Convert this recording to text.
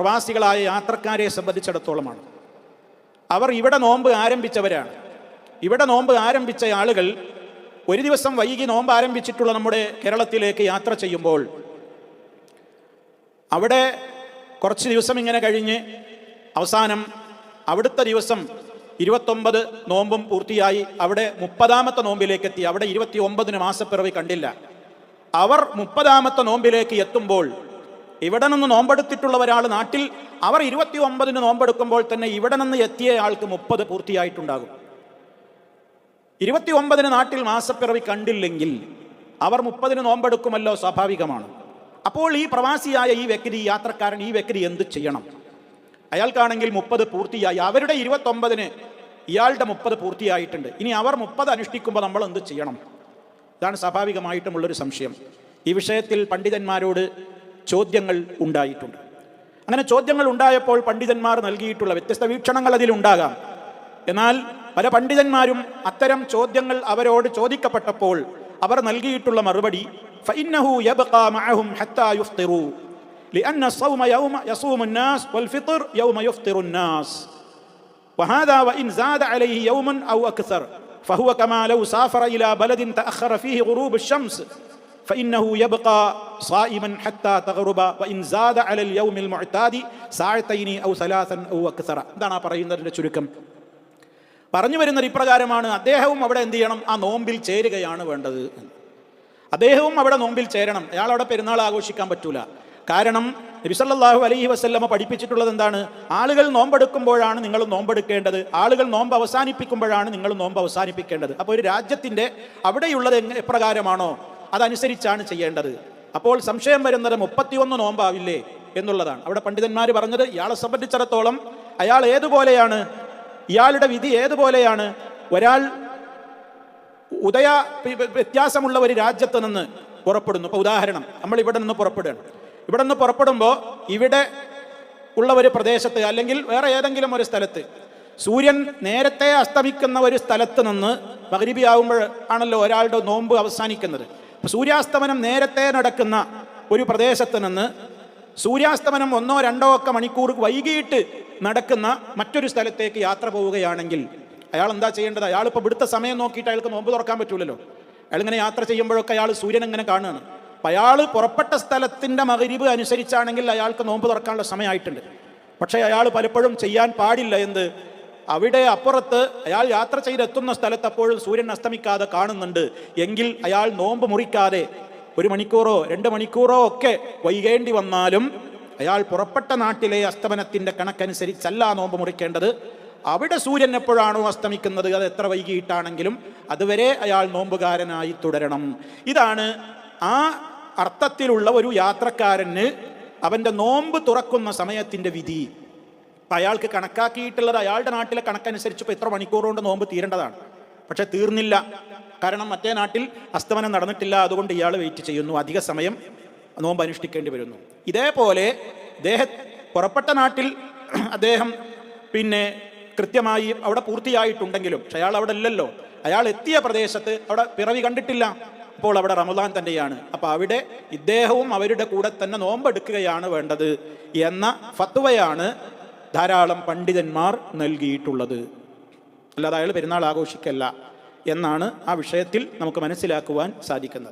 പ്രവാസികളായ യാത്രക്കാരെ സംബന്ധിച്ചിടത്തോളമാണ്. അവർ ഇവിടെ നോമ്പ് ആരംഭിച്ചവരാണ്. ഇവിടെ നോമ്പ് ആരംഭിച്ച ആളുകൾ ഒരു ദിവസം വൈകി നോമ്പ് ആരംഭിച്ചിട്ടുള്ള നമ്മുടെ കേരളത്തിലേക്ക് യാത്ര ചെയ്യുമ്പോൾ അവിടെ കുറച്ച് ദിവസം ഇങ്ങനെ കഴിഞ്ഞ് അവസാനം അവിടുത്തെ ദിവസം ഇരുപത്തൊമ്പത് നോമ്പും പൂർത്തിയായി. അവിടെ മുപ്പതാമത്തെ നോമ്പിലേക്ക് എത്തി അവിടെ ഇരുപത്തി ഒമ്പതിന് മാസപ്പിറവി കണ്ടില്ല. അവർ മുപ്പതാമത്തെ നോമ്പിലേക്ക് എത്തുമ്പോൾ ഇവിടെ നിന്ന് നോമ്പെടുത്തിട്ടുള്ള ഒരാൾ നാട്ടിൽ അവർ ഇരുപത്തി ഒമ്പതിന് നോമ്പെടുക്കുമ്പോൾ തന്നെ ഇവിടെ നിന്ന് എത്തിയ ആൾക്ക് മുപ്പത് പൂർത്തിയായിട്ടുണ്ടാകും. ഇരുപത്തി ഒമ്പതിന് നാട്ടിൽ മാസപ്പിറവി കണ്ടില്ലെങ്കിൽ അവർ മുപ്പതിന് നോമ്പെടുക്കുമല്ലോ സ്വാഭാവികമാണ്. അപ്പോൾ ഈ പ്രവാസിയായ ഈ വ്യക്തി യാത്രക്കാരൻ ഈ വ്യക്തി എന്ത് ചെയ്യണം? അയാൾക്കാണെങ്കിൽ മുപ്പത് പൂർത്തിയായി. അവരുടെ ഇരുപത്തൊമ്പതിന് ഇയാളുടെ മുപ്പത് പൂർത്തിയായിട്ടുണ്ട്. ഇനി അവർ മുപ്പത് അനുഷ്ഠിക്കുമ്പോൾ നമ്മൾ എന്ത് ചെയ്യണം? ഇതാണ് സ്വാഭാവികമായിട്ടുമുള്ളൊരു സംശയം. ഈ വിഷയത്തിൽ പണ്ഡിതന്മാരോട് ചോദ്യങ്ങൾ ഉണ്ടായിട്ടുണ്ട് അങ്ങനെ ചോദ്യങ്ങൾ ഉണ്ടായപ്പോൾ പണ്ഡിതന്മാർ നൽകിയിട്ടുള്ള വ്യത്യസ്ത വീക്ഷണങ്ങൾ അതിലുണ്ടാകാം എന്നാൽ പല പണ്ഡിതന്മാരും അത്തരം ചോദ്യങ്ങൾ അവരോട് ചോദിക്കപ്പെട്ടപ്പോൾ അവർ നൽകിയിട്ടുള്ള മറുപടി فإنه يبقى معهم حتى يفطروا لأن الصوم يوم يصوم الناس والفطر يوم يفطر الناس وهذا وإن زاد عليه يوما أو أكثر فهو كما لو سافر إلى بلد تأخر فيه غروب الشمس فإنه يبقى صائما حتى تغرب وإن زاد على اليوم المعتاد ساعتين أو ثلاثا أو أكثر എന്താണ് ആ പറയുന്നതിൻ്റെ ചുരുക്കം പറഞ്ഞു വരുന്നത് ഇപ്രകാരമാണ് അദ്ദേഹവും അവിടെ എന്ത് ചെയ്യണം ആ നോമ്പിൽ ചേരുകയാണ് വേണ്ടത് അദ്ദേഹവും അവിടെ നോമ്പിൽ ചേരണം അയാൾ അവിടെ പെരുന്നാൾ ആഘോഷിക്കാൻ പറ്റൂല കാരണം നബിസല്ലാഹു അലൈഹി വസ്ല്ലമ പഠിപ്പിച്ചിട്ടുള്ളത് എന്താണ് ആളുകൾ നോമ്പെടുക്കുമ്പോഴാണ് നിങ്ങൾ നോമ്പെടുക്കേണ്ടത് ആളുകൾ നോമ്പ് അവസാനിപ്പിക്കുമ്പോഴാണ് നിങ്ങൾ നോമ്പ് അവസാനിപ്പിക്കേണ്ടത് അപ്പോൾ ഒരു രാജ്യത്തിൻ്റെ അവിടെയുള്ളത് എങ്ങ എപ്രകാരമാണോ അതനുസരിച്ചാണ് ചെയ്യേണ്ടത് അപ്പോൾ സംശയം വരുന്നത് മുപ്പത്തിയൊന്ന് നോമ്പാവില്ലേ എന്നുള്ളതാണ്. അവിടെ പണ്ഡിതന്മാർ പറഞ്ഞത് ഇയാളെ സംബന്ധിച്ചിടത്തോളം അയാൾ ഏതുപോലെയാണ് ഇയാളുടെ വിധി ഏതുപോലെയാണ് ഒരാൾ ഉദയ വ്യത്യാസമുള്ള ഒരു രാജ്യത്ത് നിന്ന് പുറപ്പെടുന്നു. ഇപ്പോൾ ഉദാഹരണം നമ്മൾ ഇവിടെ നിന്ന് പുറപ്പെടുകയാണ്. ഇവിടെ നിന്ന് പുറപ്പെടുമ്പോൾ ഇവിടെ ഉള്ള ഒരു പ്രദേശത്ത് അല്ലെങ്കിൽ വേറെ ഏതെങ്കിലും ഒരു സ്ഥലത്ത് സൂര്യൻ നേരത്തെ അസ്തമിക്കുന്ന ഒരു സ്ഥലത്ത് നിന്ന് മകരിബി ആകുമ്പോൾ ആണല്ലോ ഒരാളുടെ നോമ്പ് അവസാനിക്കുന്നത്. സൂര്യാസ്തമനം നേരത്തെ നടക്കുന്ന ഒരു പ്രദേശത്ത് നിന്ന് സൂര്യാസ്തമനം ഒന്നോ രണ്ടോ ഒക്കെ മണിക്കൂർ വൈകിട്ട് നടക്കുന്ന മറ്റൊരു സ്ഥലത്തേക്ക് യാത്ര പോവുകയാണെങ്കിൽ അയാൾ എന്താ ചെയ്യേണ്ടത്? അയാൾ ഇപ്പോൾ ഇവിടുത്തെ സമയം നോക്കിയിട്ട് അയാൾക്ക് നോമ്പ് തുറക്കാൻ പറ്റൂലല്ലോ. അയാൾ ഇങ്ങനെ യാത്ര ചെയ്യുമ്പോഴൊക്കെ അയാൾ സൂര്യൻ ഇങ്ങനെ കാണുകയാണ്. അപ്പം അയാൾ പുറപ്പെട്ട സ്ഥലത്തിന്റെ മകരിവ് അനുസരിച്ചാണെങ്കിൽ അയാൾക്ക് നോമ്പ് തുറക്കാനുള്ള സമയമായിട്ടുണ്ട്. പക്ഷേ അയാൾ പലപ്പോഴും ചെയ്യാൻ പാടില്ല. എന്ത്? അവിടെ അപ്പുറത്ത് അയാൾ യാത്ര ചെയ്തെത്തുന്ന സ്ഥലത്ത് അപ്പോഴും സൂര്യൻ അസ്തമിക്കാതെ കാണുന്നുണ്ട്. എങ്കിൽ അയാൾ നോമ്പ് മുറിക്കാതെ ഒരു മണിക്കൂറോ രണ്ട് മണിക്കൂറോ ഒക്കെ വൈകേണ്ടി വന്നാലും അയാൾ പുറപ്പെട്ട നാട്ടിലെ അസ്തമനത്തിന്റെ കണക്കനുസരിച്ചല്ല നോമ്പ് മുറിക്കേണ്ടത്. അവിടെ സൂര്യൻ എപ്പോഴാണോ അസ്തമിക്കുന്നത്? അത് എത്ര വൈകിയിട്ടാണെങ്കിലും അതുവരെ അയാൾ നോമ്പുകാരനായി തുടരണം. ഇതാണ് ആ അർത്ഥത്തിലുള്ള ഒരു യാത്രക്കാരന് അവന്റെ നോമ്പ് തുറക്കുന്ന സമയത്തിന്റെ വിധി. അപ്പം അയാൾക്ക് കണക്കാക്കിയിട്ടുള്ളത് അയാളുടെ നാട്ടിലെ കണക്കനുസരിച്ച് ഇപ്പോൾ എത്ര മണിക്കൂർ കൊണ്ട് നോമ്പ് തീരേണ്ടതാണ്. പക്ഷെ തീർന്നില്ല. കാരണം മറ്റേ നാട്ടിൽ അസ്തമനം നടന്നിട്ടില്ല. അതുകൊണ്ട് ഇയാൾ വെയിറ്റ് ചെയ്യുന്നു. അധിക സമയം നോമ്പ് അനുഷ്ഠിക്കേണ്ടി വരുന്നു. ഇതേപോലെ ദേഹ പുറപ്പെട്ട നാട്ടിൽ അദ്ദേഹം പിന്നെ കൃത്യമായി അവിടെ പൂർത്തിയായിട്ടുണ്ടെങ്കിലും പക്ഷെ അയാൾ അവിടെ ഇല്ലല്ലോ. അയാൾ എത്തിയ പ്രദേശത്ത് അവിടെ പിറവി കണ്ടിട്ടില്ല. അപ്പോൾ അവിടെ റമദാൻ തന്നെയാണ്. അപ്പോൾ അവിടെ ഇദ്ദേഹവും അവരുടെ കൂടെ തന്നെ നോമ്പെടുക്കുകയാണ് വേണ്ടത് എന്ന ഫത്വയാണ് ധാരാളം പണ്ഡിതന്മാർ നൽകിയിട്ടുള്ളത്. അല്ലാതെ അയാൾ പെരുന്നാൾ ആഘോഷിക്കല്ല എന്നാണ് ആ വിഷയത്തിൽ നമുക്ക് മനസ്സിലാക്കുവാൻ സാധിക്കുന്നത്.